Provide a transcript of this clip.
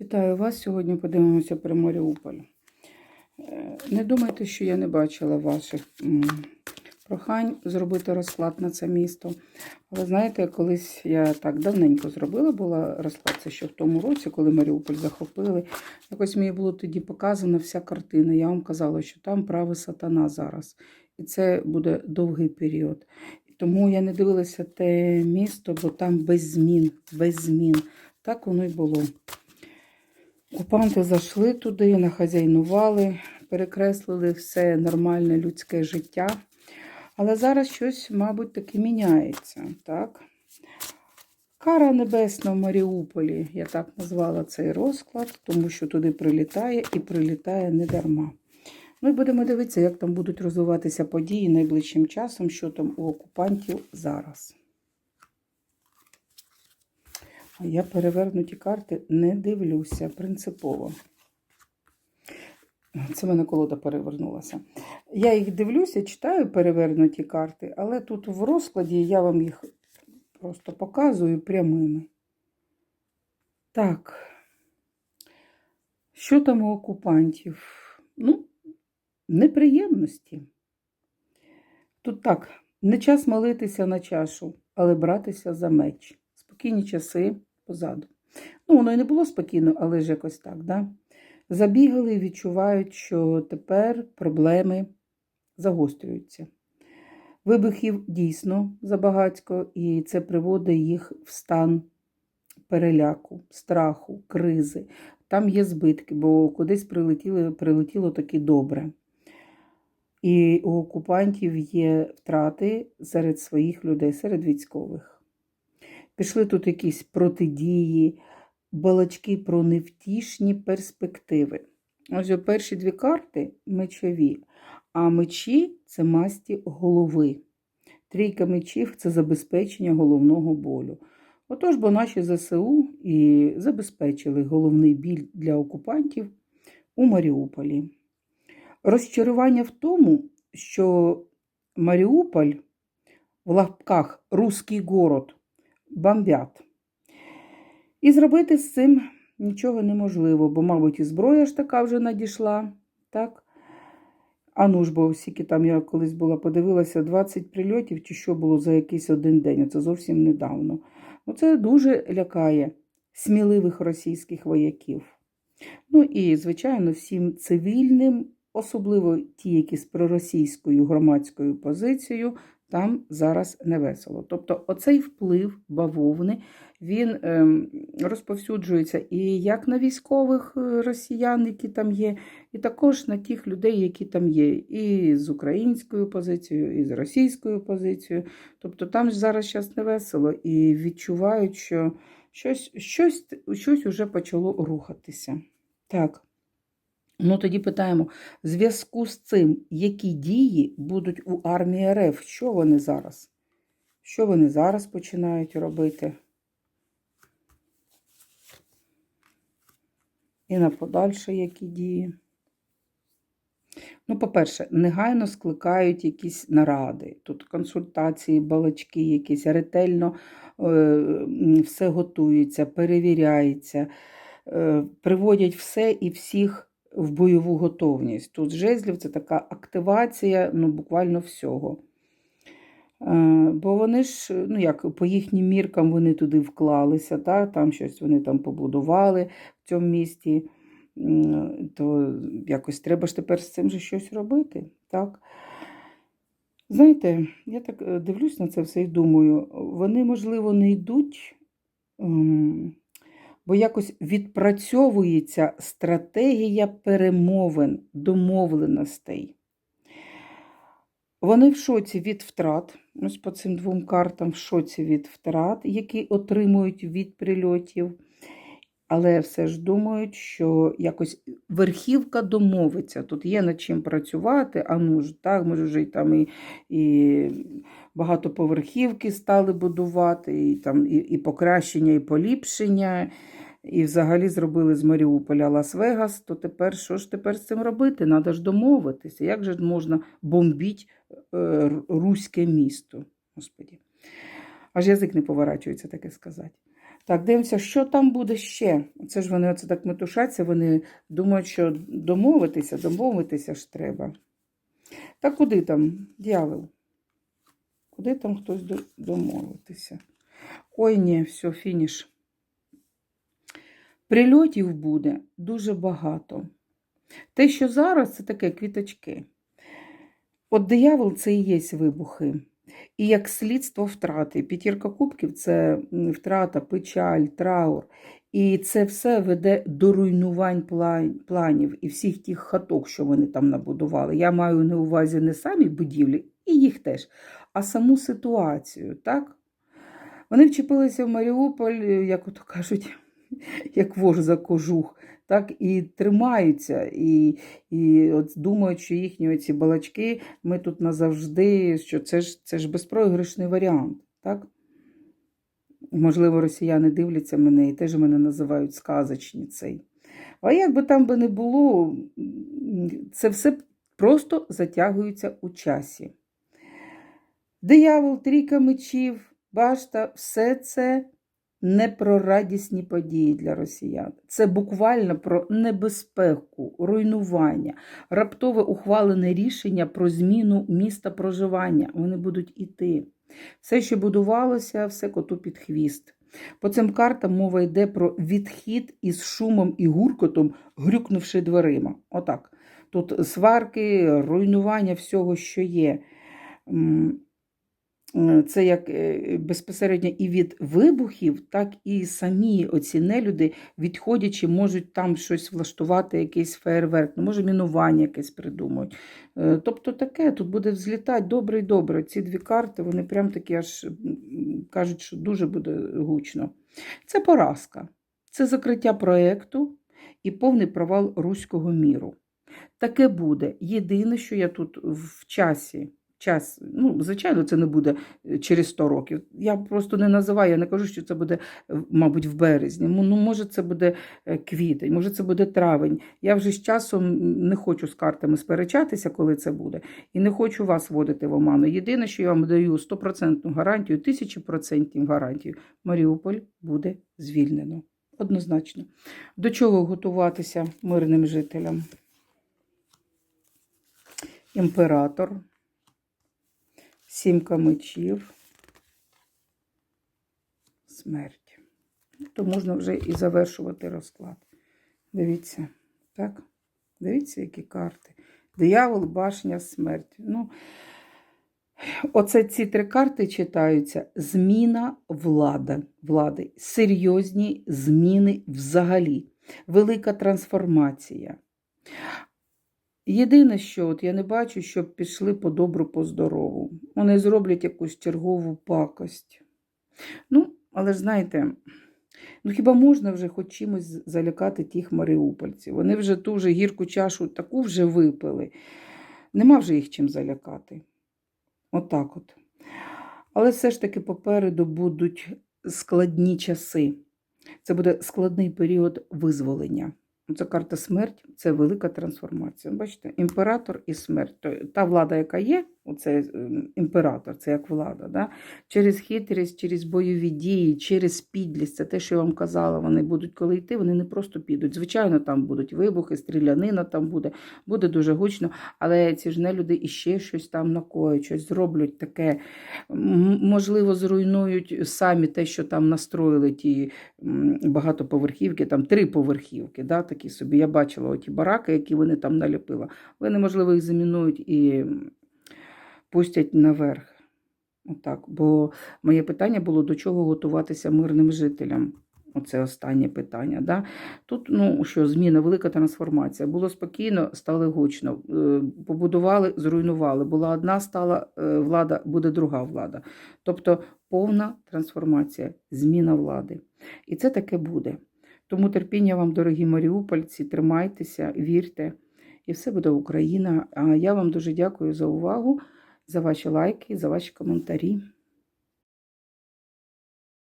Вітаю вас. Сьогодні подивимося про Маріуполь. Е, Не думайте, що я не бачила ваших прохань зробити розклад на це місто. Але знаєте, колись я так давненько зробила, була розклад це ще в тому році, коли Маріуполь захопили. Якось мені було тоді показана вся картина. Я вам казала, що там правий сатана зараз. І це буде довгий період. Тому я не дивилася те місто, бо там без змін, без змін. Так воно й було. Окупанти зайшли туди, нахазяйнували, перекреслили все нормальне людське життя. Але зараз щось, мабуть, таки міняється. так? Кара небесна в Маріуполі, я так назвала цей розклад, тому що туди прилітає і прилітає не дарма. Ну і будемо дивитися, як там будуть розвиватися події найближчим часом, що там у окупантів зараз. А я перевернуті карти не дивлюся принципово. Це в мене колода перевернулася. Я їх дивлюся, читаю перевернуті карти, але тут в розкладі я вам їх просто показую прямими. Так, що там у окупантів? Ну, неприємності. Тут так, не час молитися на чашу, але братися за меч. Спокійні часи позаду. Ну, воно і не було спокійно, але ж якось так, да? Забігали і відчувають, що тепер проблеми загострюються. Вибухів дійсно забагацько, і це приводить їх в стан переляку, страху, кризи. Там є збитки, бо кудись прилетіло, прилетіло таки добре. І у окупантів є втрати серед своїх людей, серед військових. Пішли тут якісь протидії, балачки про невтішні перспективи. Ось перші дві карти мечові, а мечі це масті голови. Трійка мечів це забезпечення головного болю. Отож, бо наші ЗСУ і забезпечили головний біль для окупантів у Маріуполі. Розчарування в тому, що Маріуполь в лапках «Руський город» бомбять. І зробити з цим нічого неможливо, бо, мабуть, і зброя ж така вже надійшла. так? А ну ж, бо скільки там я колись була, подивилася, 20 прильотів чи що було за якийсь один день. Це зовсім недавно. Ну, Це дуже лякає сміливих російських вояків. Ну і, звичайно, всім цивільним, особливо ті, які з проросійською громадською позицією, там зараз не весело. Тобто, оцей вплив бавовни він ем, розповсюджується і як на військових е, росіян, які там є, і також на тих людей, які там є, і з українською позицією, і з російською позицією. Тобто там ж зараз щас не весело і відчувають, що щось, щось, щось уже почало рухатися. Так. Ну, тоді питаємо: в зв'язку з цим, які дії будуть у армії РФ? Що вони зараз? Що вони зараз починають робити? І на подальше які дії? Ну, по-перше, негайно скликають якісь наради, тут консультації, балачки, якісь ретельно е, все готується, перевіряється, е, приводять все і всіх в бойову готовність. Тут жезлів це така активація ну, буквально всього. Е, Бо вони ж, ну як по їхнім міркам вони туди вклалися, та? там щось вони там побудували в цьому місті, то якось треба ж тепер з цим же щось робити. так? Знаєте, я так е, дивлюсь на це все і думаю, вони, можливо, не йдуть, ем, бо якось відпрацьовується стратегія перемовин, домовленостей. Вони в шоці від втрат, ось по цим двом картам в шоці від втрат, які отримують від прильотів. Але все ж думають, що якось верхівка домовиться. Тут є над чим працювати, а ну ж так, може вже й там і, і багатоповерхівки стали будувати, і там і, і покращення, і поліпшення. І взагалі зробили з Маріуполя Лас-Вегас, то тепер що ж тепер з цим робити? Треба ж домовитися. Як же можна бомбити е, руське місто? Господі. Аж язик не поворачується таке сказати. Так, дивимося, що там буде ще. Це ж вони оце так метушаться, вони думають, що домовитися, домовитися ж треба. Та куди там, дьявол? Куди там хтось домовитися? Ой, ні, все, фініш. Прильотів буде дуже багато. Те, що зараз, це таке квіточки. От диявол це і є вибухи. І як слідство втрати. П'ятірка кубків це втрата, печаль, траур. І це все веде до руйнувань планів і всіх тих хаток, що вони там набудували. Я маю на увазі не самі будівлі, і їх теж, а саму ситуацію. так? Вони вчепилися в Маріуполь, е, як ото кажуть, як вож за кожух, так, і тримаються, і, і от думають, що їхні ці балачки, ми тут назавжди, що це ж, це ж безпроіграшний варіант. Так? Можливо, росіяни дивляться мене і теж мене називають сказочницею. А як би там би не було, це все просто затягується у часі. Диявол, трійка мечів, башта, все це не про радісні події для росіян. Це буквально про небезпеку, руйнування, раптове ухвалене рішення про зміну міста проживання. Вони будуть іти. Все, що будувалося, все коту під хвіст. По цим картам мова йде про відхід із шумом і гуркотом, грюкнувши дверима. Отак. Тут сварки, руйнування всього, що є. Е, Це як е, безпосередньо і від вибухів, так і самі оці нелюди, відходячи, можуть там щось влаштувати, якийсь фейерверк, ну, може, мінування якесь придумають. Е, Тобто таке, тут буде взлітати добре і добре. Ці дві карти, вони прям такі аж кажуть, що дуже буде гучно. Це поразка, це закриття проєкту і повний провал руського міру. Таке буде. Єдине, що я тут в часі. Час, ну, звичайно, це не буде е, через 100 років. Я просто не називаю, я не кажу, що це буде, мабуть, в березні. Ну, ну, може, це буде е, квітень, може, це буде травень. Я вже з часом не хочу з картами сперечатися, коли це буде, і не хочу вас вводити в оману. Єдине, що я вам даю 100% гарантію, 1000% гарантію. Маріуполь буде звільнено. Однозначно. До чого готуватися мирним жителям? Імператор, сімка мечів, смерть. Ну, То можна вже і завершувати розклад. Дивіться, так? Дивіться, які карти. Диявол, башня, смерть. Ну, оце ці три карти читаються. Зміна влади, влади. Серйозні зміни взагалі. Велика трансформація. Єдине, що от я не бачу, щоб пішли по добру, по здорову. Вони зроблять якусь чергову пакость. Ну, але ж знаєте, ну хіба можна вже хоч чимось залякати тих маріупольців? Вони вже ту вже гірку чашу таку вже випили. Нема вже їх чим залякати. Отак от. Але все ж таки попереду будуть складні часи. Це буде складний період визволення. Це карта смерть, це велика трансформація. Бачите, імператор і смерть. Та влада, яка є, оце ем, імператор, це як влада. Да? Через хитрість, через бойові дії, через підлість, це те, що я вам казала, вони будуть коли йти, вони не просто підуть. Звичайно, там будуть вибухи, стрілянина там буде, буде дуже гучно, але ці ж нелюди іще щось там накоють, щось зроблять таке. Можливо, зруйнують самі те, що там настроїли ті багатоповерхівки, там три поверхівки, да, такі собі. Я бачила оті бараки, які вони там наліпили. Вони, можливо, їх замінують і пустять наверх. Отак. Бо моє питання було, до чого готуватися мирним жителям. Оце останнє питання. Да? Тут, ну що, зміна, велика трансформація. Було спокійно, стало гучно. Е, Побудували, зруйнували. Була одна стала е, влада, буде друга влада. Тобто повна трансформація, зміна влади. І це таке буде. Тому терпіння вам, дорогі маріупольці, тримайтеся, вірте, і все буде Україна. А я вам дуже дякую за увагу, за ваші лайки, за ваші коментарі.